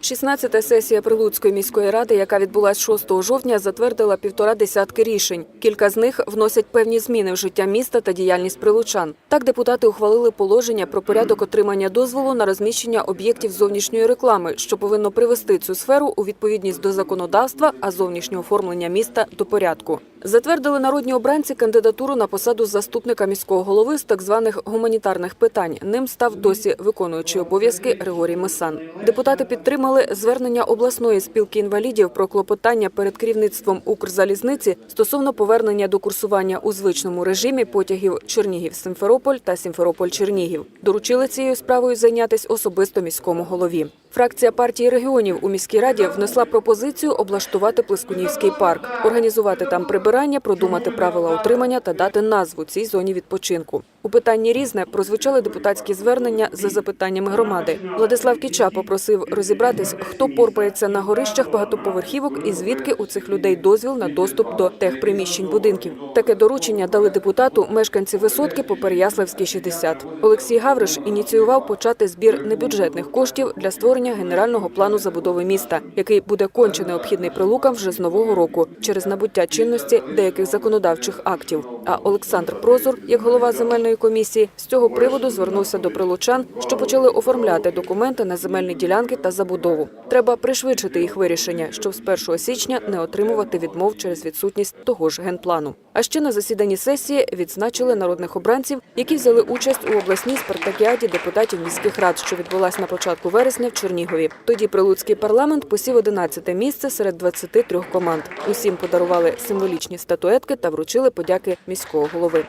16-та сесія Прилуцької міської ради, яка відбулась 6 жовтня, затвердила півтора десятки рішень. Кілька з них вносять певні зміни в життя міста та діяльність прилучан. Так депутати ухвалили положення про порядок отримання дозволу на розміщення об'єктів зовнішньої реклами, що повинно привести цю сферу у відповідність до законодавства, а зовнішнє оформлення міста до порядку. Затвердили народні обранці кандидатуру на посаду заступника міського голови з так званих гуманітарних питань. Ним став досі виконуючий обов'язки Григорій Месан. Депутати підтримали звернення обласної спілки інвалідів про клопотання перед керівництвом Укрзалізниці стосовно повернення до курсування у звичному режимі потягів Чернігів-Симферополь та Сімферополь-Чернігів. Доручили цією справою зайнятись особисто міському голові. Фракція партії регіонів у міській раді внесла пропозицію облаштувати Плескунівський парк, організувати там прибирання, продумати правила утримання та дати назву цій зоні відпочинку. У питанні різне прозвучали депутатські звернення за запитаннями громади. Владислав Кіча попросив розібратись, хто порпається на горищах багатоповерхівок і звідки у цих людей дозвіл на доступ до техприміщень будинків. Таке доручення дали депутату мешканці висотки по Переяславській 60. Олексій Гавриш ініціював почати збір небюджетних коштів для створення генерального плану забудови міста, який буде конче необхідний прилукам вже з нового року через набуття чинності деяких законодавчих актів. А Олександр Прозор, як голова земельної комісії, з цього приводу звернувся до прилучан, що почали оформляти документи на земельні ділянки та забудову. Треба пришвидшити їх вирішення, щоб з 1 січня не отримувати відмов через відсутність того ж генплану. А ще на засіданні сесії відзначили народних обранців, які взяли участь у обласній спартакіаді депутатів міських рад, що відбулась на початку вересня в Чернігові. Тоді прилуцький парламент посів 11 місце серед 23 команд. Усім подарували символічні статуетки та вручили подяки міського голови.